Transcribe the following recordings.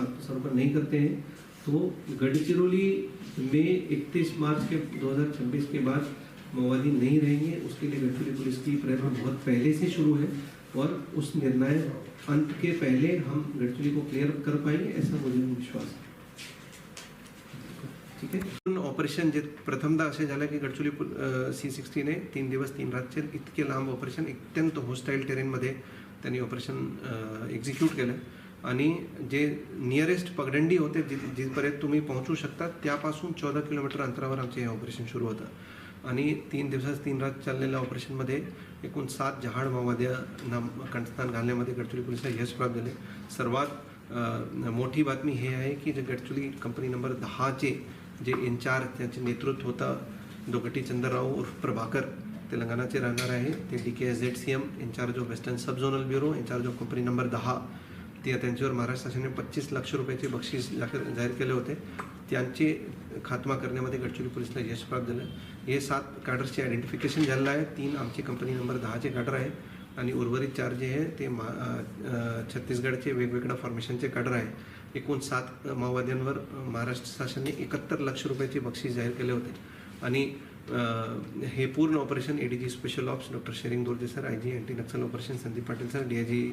आत्मसमर्पण नहीं करते हैं। तो गढ़चिरौली में 31 मार्च के 2026 के बाद माओवादी नहीं रहेंगे। उसके लिए गढ़चिरौली पुलिस की प्रयत्न बहुत पहले से शुरू है और उस निर्णायक अंत के पहले हम गढ़चिरौली को क्लियर कर पाएँगे, ऐसा मुझे विश्वास है। ठीक आहे ऑपरेशन जे प्रथमदा असे झालं की गडचुली सी सिक्स्टीने तीन दिवस, तीन रातचे इतके लांब ऑपरेशन अत्यंत होस्टाईल टेरेनमध्ये त्यांनी ऑपरेशन एक्झिक्यूट केलं. आणि जे नियरेस्ट पगडंडी होते जि जिथपर्यंत तुम्ही पोहोचू शकता त्यापासून चौदा किलोमीटर अंतरावर आमचे हे ऑपरेशन सुरू होतं. आणि तीन दिवसात तीन रात चाललेल्या ऑपरेशनमध्ये एकूण सात जहाड माओवाद्यांना कंठस्थान घालण्यामध्ये गडचिरोली पोलिसांना यश प्राप्त झाले. सर्वात मोठी बातमी हे आहे की जे गडचिरोली कंपनी नंबर दहाचे जे इन्चार्ज त्याचे नेतृत्व होतं दोगटी चंद्रराव उर्फ प्रभाकर तेलंगणाचे राहणार आहे. ते D K S Z C M incharge of western sub zonal bureau incharge of company number दहा. ते त्यांच्यावर महाराष्ट्र शासनाने पच्चीस लाख रुपयाचे बक्षीस जाहीर केले होते. त्यांचे खात्मा करण्यामध्ये गडचिरोली पोलिसला यश प्राप्त झालं. हे सात कॅडर्सचे आयडेंटिफिकेशन झालेलं आहे. तीन आमची कंपनी नंबर दहाचे गाडर आहे आणि उर्वरित चार जे आहे ते मा छत्तीसगडचे वेगवेगळ्या फॉर्मेशनचे काडर आहे. एकूण सात माओवाद्यांवर महाराष्ट्र शासनाने एकाहत्तर लक्ष रुपयाचे बक्षीस जाहीर केले होते. आणि हे पूर्ण operation A D G special ops doctor Tsering Dorje sir I G anti Naxal operation Sandeep Patil sir D I G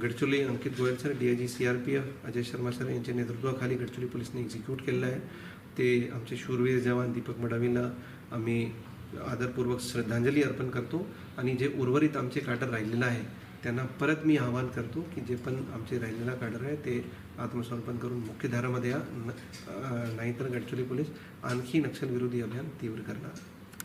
Gadchiroli Ankit Goyal sir D I G C R P F Ajay Sharma sir यांच्या नेतृत्वाखाली गडचोली पोलिसने execute केलेलं आहे. ते आमचे शूरवीर जवान दीपक मडावींना आम्ही आदरपूर्वक श्रद्धांजली अर्पण करतो आणि जे उर्वरित आमचे काटर राहिलेलं आहे त्यांना परत मी आवाहन करतो की जे पण आमचे राहिलेला काडर आहे ते आत्मसमर्पण करून मुख्यधारामध्ये या न- नाहीतर गडचिरोली पोलीस आणखी नक्षलविरोधी अभियान तीव्र करणार.